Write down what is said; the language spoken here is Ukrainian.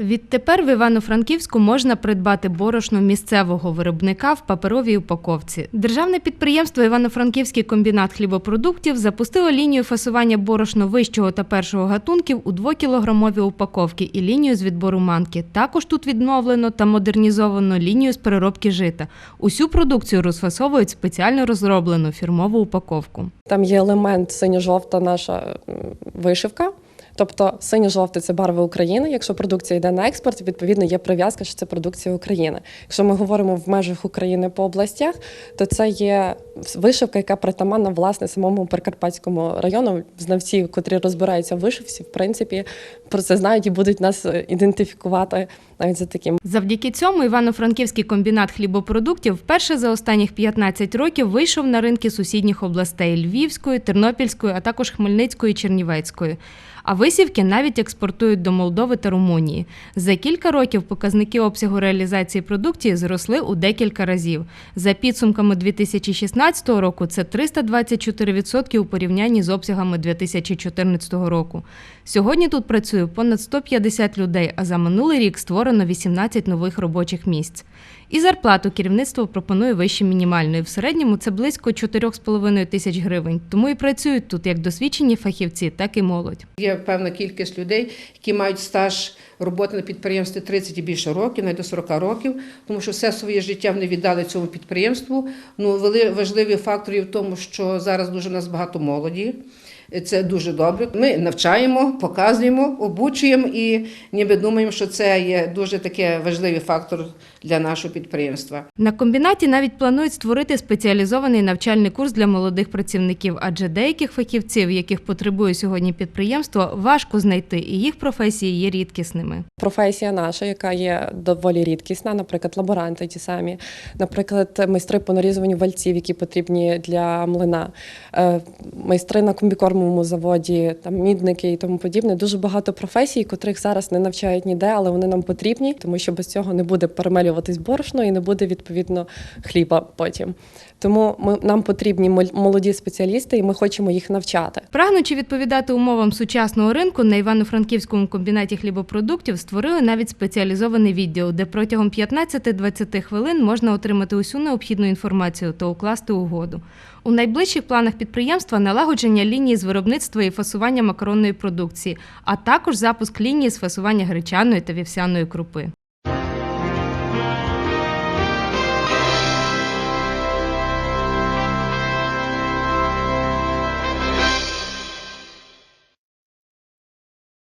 Відтепер в Івано-Франківську можна придбати борошно місцевого виробника в паперовій упаковці. Державне підприємство Івано-Франківський комбінат хлібопродуктів запустило лінію фасування борошна вищого та першого гатунків у 2-кілограмові упаковки і лінію з відбору манки. Також тут відновлено та модернізовано лінію з переробки жита. Усю продукцію розфасовують спеціально розроблену фірмову упаковку. Там є елемент синьо-жовта наша вишивка. Тобто синьо-жовте це барви України. Якщо продукція йде на експорт, відповідно є прив'язка, що це продукція України. Якщо ми говоримо в межах України по областях, то це є вишивка, яка притаманна власне самому Прикарпатському району. Знавці, котрі розбираються в вишивці, в принципі, про це знають і будуть нас е, ідентифікувати навіть за таким. Завдяки цьому Івано-Франківський комбінат хлібопродуктів вперше за останніх 15 років вийшов на ринки сусідніх областей Львівської, Тернопільської, а також Хмельницької Чернівецької. А висівки навіть експортують до Молдови та Румунії. За кілька років показники обсягу реалізації продукції зросли у декілька разів. За підсумками 2016 року це 324% у порівнянні з обсягами 2014 року. Сьогодні тут працює понад 150 людей, а за минулий рік створено 18 нових робочих місць. І зарплату керівництво пропонує вище мінімальної. В середньому це близько 4,5 тисяч гривень. Тому і працюють тут як досвідчені фахівці, так і молодь. Певна кількість людей, які мають стаж роботи на підприємстві 30 і більше років, навіть до 40 років, тому що все своє життя вони віддали цьому підприємству. Ну, важливі фактори в тому, що зараз дуже у нас багато молоді. Це дуже добре. Ми навчаємо, показуємо, обучуємо і ніби думаємо, що це є дуже таке важливий фактор для нашого підприємства. На комбінаті навіть планують створити спеціалізований навчальний курс для молодих працівників, адже деяких фахівців, яких потребує сьогодні підприємство, важко знайти, і їх професії є рідкісними. професія наша, яка є доволі рідкісна, наприклад, лаборанти ті самі, наприклад, майстри по нарізуванню вальців, які потрібні для млина, е, майстри на комбікормовому заводі, там мідники і тому подібне. Дуже багато професій, котрих зараз не навчають ніде, але вони нам потрібні, тому що без цього не буде перемелюватись борошно і не буде відповідно хліба потім. Тому ми нам потрібні молоді спеціалісти, і ми хочемо їх навчати. Прагнучи відповідати умовам сучасного ринку, на Івано-Франківському комбінаті хлібопродуктів створили навіть спеціалізований відділ, де протягом 15-20 хвилин можна отримати усю необхідну інформацію та укласти угоду. У найближчих планах підприємства налагодження лінії з виробництва і фасування макаронної продукції, а також запуск лінії з фасування гречаної та вівсяної крупи.